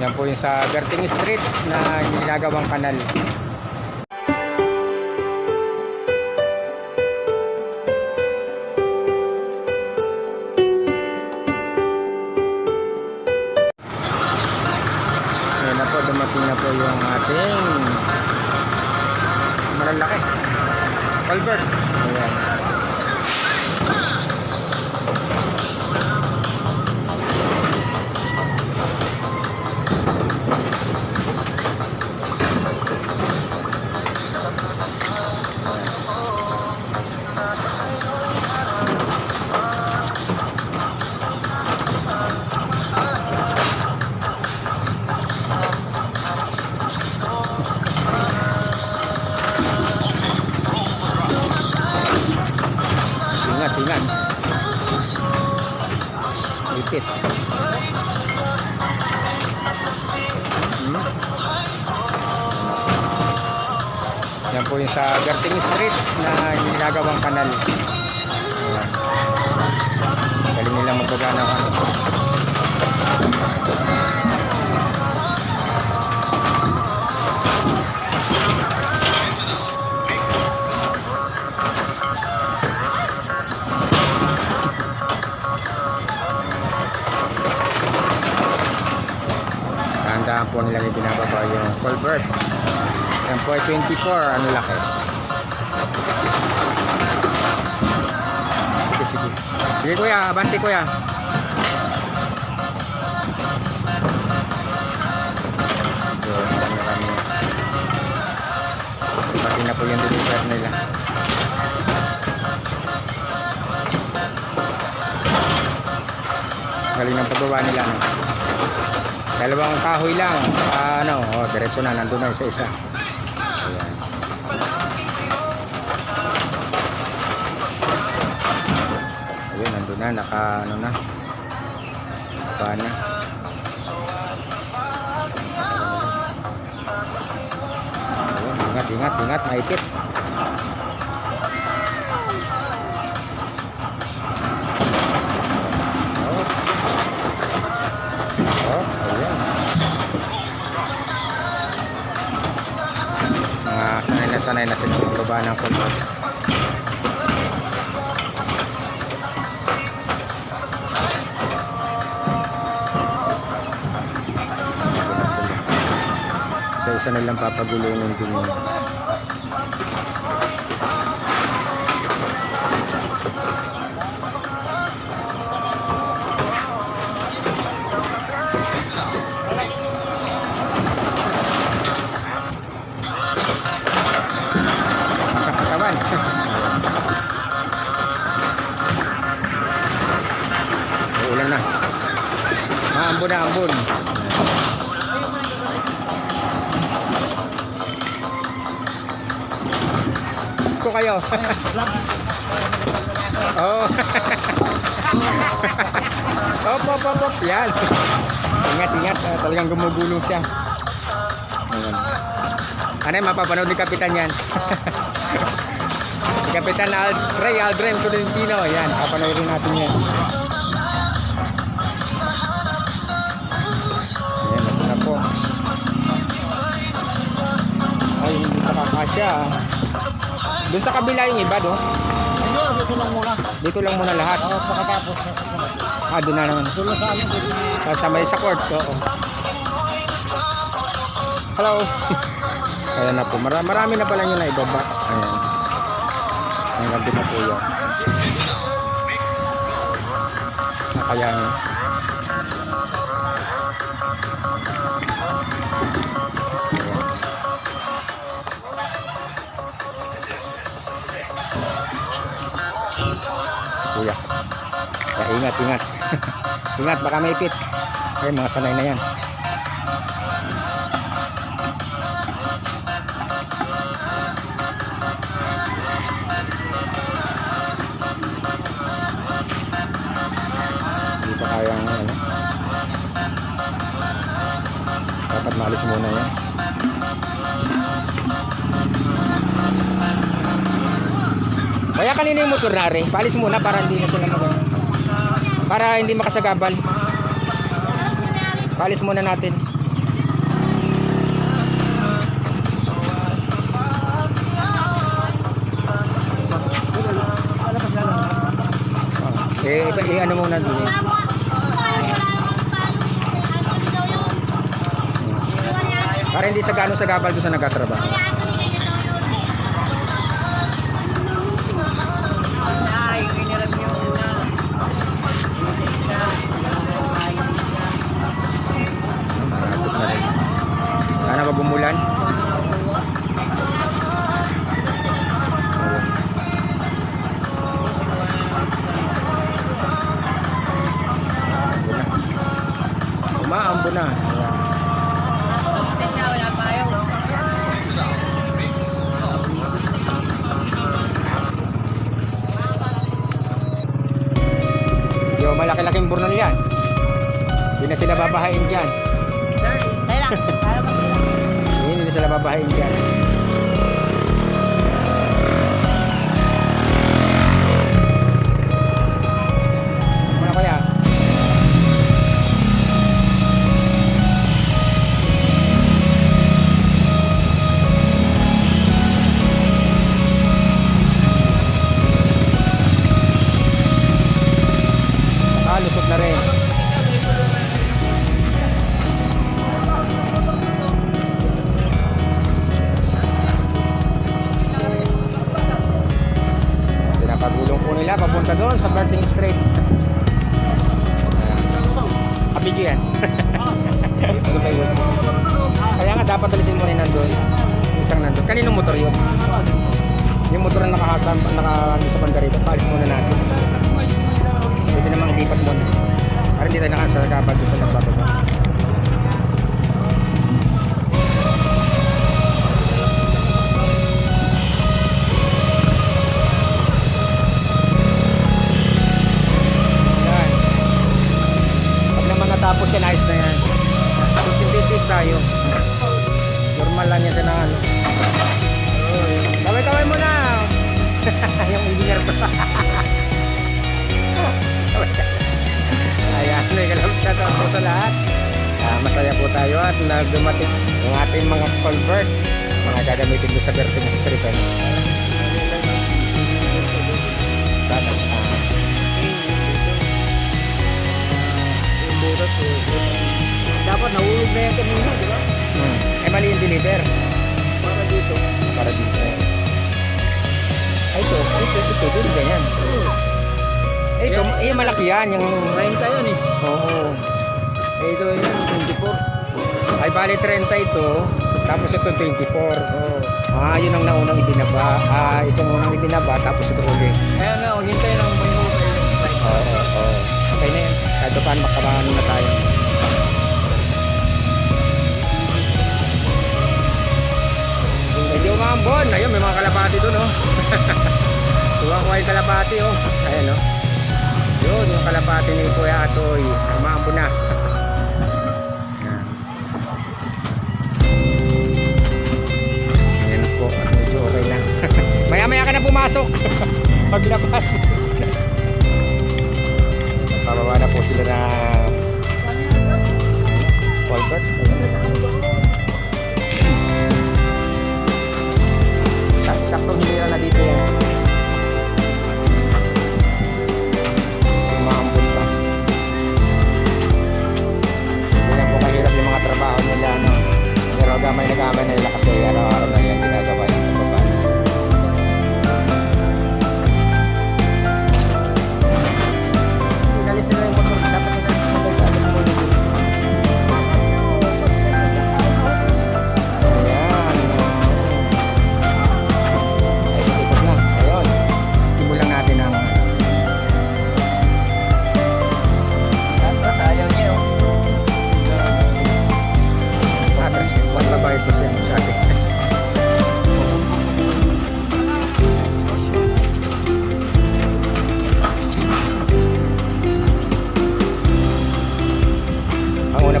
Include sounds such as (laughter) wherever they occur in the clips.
Yan po yung sa Berting Street na ginagawang kanal. Ayan na po, dumating na po yung ating malalaki. Culvert. Ayan. Ipit. Hmm. Yan po yung sa Berting Street na ginagawang kanal. Galing nilang magbagana ng 424, ang laki. Sige, sige. Sige kuya, abanti kuya. So, kami. Pati na po yung deliver nila. Galing ng pagbaba nila. Dalawang kahoy lang. Ah, ano, oh, diretso na, nandun na isa-isa. Ayan. Ayun, nandun na. Naka, ano na. Naka na. Ayun, ingat, ingat, ingat. Maipit. Oh. Oh, ayan. Sanay na sila magbaba ng kulot. Isa-isa nilang papagulungin din yun. Ko kayo. oh. op, op, op, op. Yan. Ingat, ingat. Ah, talagang gumugulong siya. Ayan. Ano yung mapapanood ni Kapitan yan? (laughs) Kapitan Al Ray Aldrem Tolentino. Yan, papanoorin natin yan. Ayan, ito na po. Ay, hindi pa kakasya. ah. Doon sa kabila yung iba, do? Hindi, dito lang muna. Dito lang muna lahat. Oo, pagkatapos sa susunod. Ah, doon na naman. Tulo sa amin, dito na. Sa court, oo. Hello. (laughs) Ayan na po. Mara- marami na pala nyo na ibaba. Ayan. Hanggang din na po yan. Nakayanin. Kuya. Kaya ingat, ingat. (laughs) ingat, baka may pit. Ay, mga sanay na yan. Hindi pa kaya ang ano. Dapat maalis muna yan. Kaya kanina yung motor nari, paalis muna para hindi na sila mag para hindi makasagabal kalis muna natin Eh, eh, ano muna dito? Para hindi sa gano'ng sa gabal doon sa nagkatrabaho. Malaki-laking burnal yan. Hindi na sila babahain dyan. Hindi na sila babahain dyan. Kaya nga dapat alisin mo rin nandun. Isang nandun. Kaninong motor yun? Yung motor na nakahasam, naka sa banda rito. Paalis muna natin. Pwede namang ilipat muna. Para hindi tayo nakasaragabal doon sa nagbababa. Natapos yan, ayos Ayan, shout out po sa lahat. Ah, masaya po tayo at nagdumating yung ating mga convert mga gagamitin doon sa Berting Street. Ano? Ito, ito, ito, ito, ganyan. Eh, ito, eh, malaki yan, yung, 30 yun eh. oo. Eh, ito yun, 24. Ay, bali 30 ito, tapos ito 24. Oo. Ah, yun ang naunang ibinaba. Ah, itong unang ibinaba, tapos ito ulit. Kaya nga, oh, hintay lang may hintay. Oo, oo, oo. Okay na yan. Kahit pa paano na tayo. Medyo umambon. Ayun, may mga kalapati doon, oh. (laughs) Tuwa-kuha yung kalapati, oh. Ayan, oh. Yun, yung kalapati ni Kuya Atoy. Umambon na. Yan. Yan po. Medyo okay na. (laughs) Maya-maya ka na pumasok. (laughs) Paglabas. Pababa na po sila na Colbert. Sak- Saktong hinira na dito yan.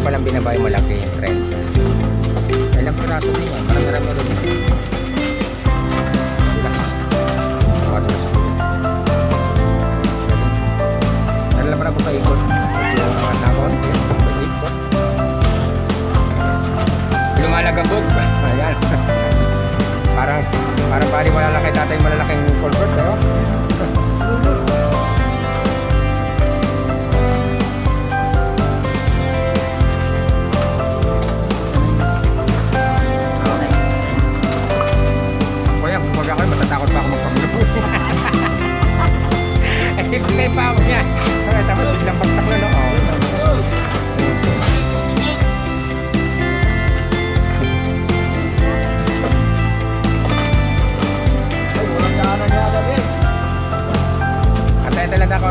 Una palang binabay malaki yung 30. Ilang piraso din yan. Parang marami rin. Dala pa na na ako. Paikot. Lumalagabog. Ayan. (laughs) parang parang pari malalaki tatay malalaking culvert. Ayo.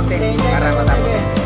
Konti. Para matapos.